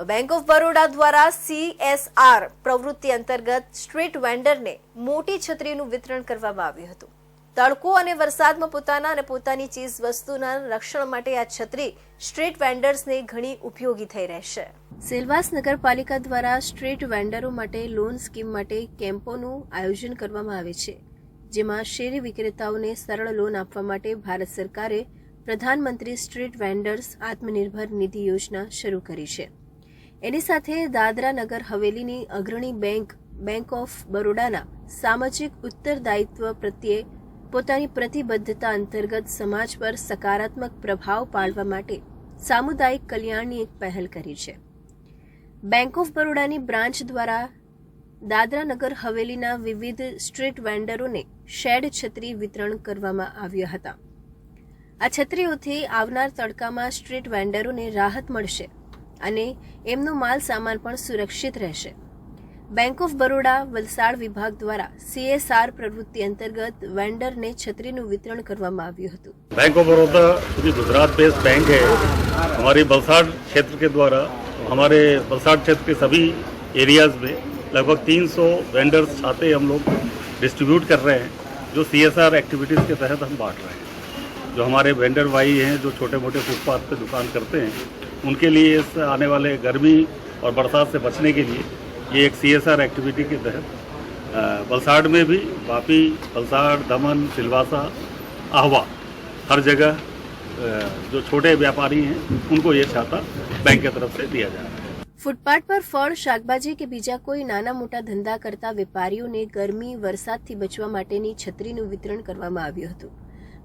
Bank of Baroda દ્વારા CSR પ્રવૃત્તિ અંતર્ગત સ્ટ્રીટ વેન્ડરને મોટી છત્રીનું વિતરણ કરવામાં આવ્યું હતું. તડકો અને વરસાદમાં પોતાના અને પોતાની ચીજ વસ્તુના રક્ષણ માટે આ છત્રી સ્ટ્રીટ વેન્ડર્સને ઘણી ઉપયોગી થઈ રહેશે. સેલવાસ નગરપાલિકા દ્વારા સ્ટ્રીટ વેન્ડરો માટે લોન સ્કીમ માટે કેમ્પોનું આયોજન કરવામાં આવે છે, જેમાં શેરી વિક્રેતાઓને સરળ લોન આપવા માટે ભારત સરકારે પ્રધાનમંત્રી સ્ટ્રીટ વેન્ડર્સ આત્મનિર્ભર નિધિ યોજના શરૂ કરી છે. એની સાથે દાદરા નગર હવેલીની અગ્રણી બેંક બેંક ઓફ બરોડાના સામાજિક ઉત્તરદાયિત્વ પ્રત્યે પોતાની પ્રતિબદ્ધતા અંતર્ગત સમાજ પર સકારાત્મક પ્રભાવ પાડવા માટે સામુદાયિક કલ્યાણની એક પહેલ કરી છે. બેંક ઓફ બરોડાની બ્રાન્ચ દ્વારા દાદરા નગર હવેલીના વિવિધ સ્ટ્રીટ વેન્ડરોને શેડ છત્રી વિતરણ કરવામાં આવ્યા હતા. આ છત્રીઓથી આવનાર તડકામાં સ્ટ્રીટ વેન્ડરોને રાહત મળશે. અને એમનો માલ સામાન પણ સુરક્ષિત રહેશે બેંક ઓફ બરોડા વલસાડ વિભાગ દ્વારા સીએસઆર પ્રવૃત્તિ અંતર્ગત વેન્ડરને છત્રીનું વિતરણ કરવામાં આવ્યું હતું बैंक ऑफ बड़ौदा जो गुजरात बेस्ड बैंक है हमारे बलसाड़ क्षेत्र के द्वारा हमारे बलसाड़ क्षेत्र के सभी एरियाज में लगभग 300 वेंडर्स छाते हम लोग डिस्ट्रीब्यूट कर रहे हैं जो सीएसआर एक्टिविटीज़ के तहत हम बांट रहे हैं जो हमारे वेंडर भाई हैं जो छोटे मोटे फुटपाथ पे दुकान करते हैं उनके लिए इस आने वाले गर्मी और बरसात से बचने के लिए ये एक सीएसआर एक्टिविटी के तहत अ, वलसाड़ में भी वापी वलसाड़ दमन सिलवासा आहवा हर जगह अ, जो छोटे व्यापारी हैं उनको ये छाता बैंक की तरफ से दिया जा रहा है ફૂટપાથ પર ફળ શાકભાજી કે બીજા કોઈ નાના મોટા ધંધા કરતા વેપારીઓને ગરમી વરસાદથી બચવા માટેની છત્રીનું વિતરણ કરવામાં આવ્યું હતું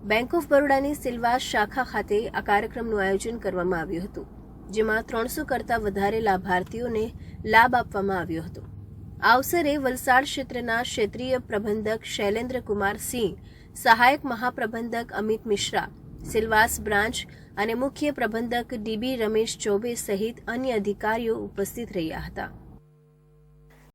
બેંક ઓફ બરોડાની સિલ્વા શાખા ખાતે આ કાર્યક્રમનું આયોજન કરવામાં આવ્યું હતું, જેમાં ત્રણસો કરતાં વધારે લાભાર્થીઓને લાભ આપવામાં આવ્યો હતો. આ અવસરે વલસાડ ક્ષેત્રના ક્ષેત્રીય પ્રબંધક શૈલેન્દ્ર કુમાર સિંહ, સહાયક મહાપ્રબંધક અમિત મિશ્રા, સિલવાસ બ્રાન્ચ અને મુખ્ય પ્રબંધક ડીબી રમેશ ચૌબે સહિત અન્ય અધિકારીઓ ઉપસ્થિત રહ્યા હતા.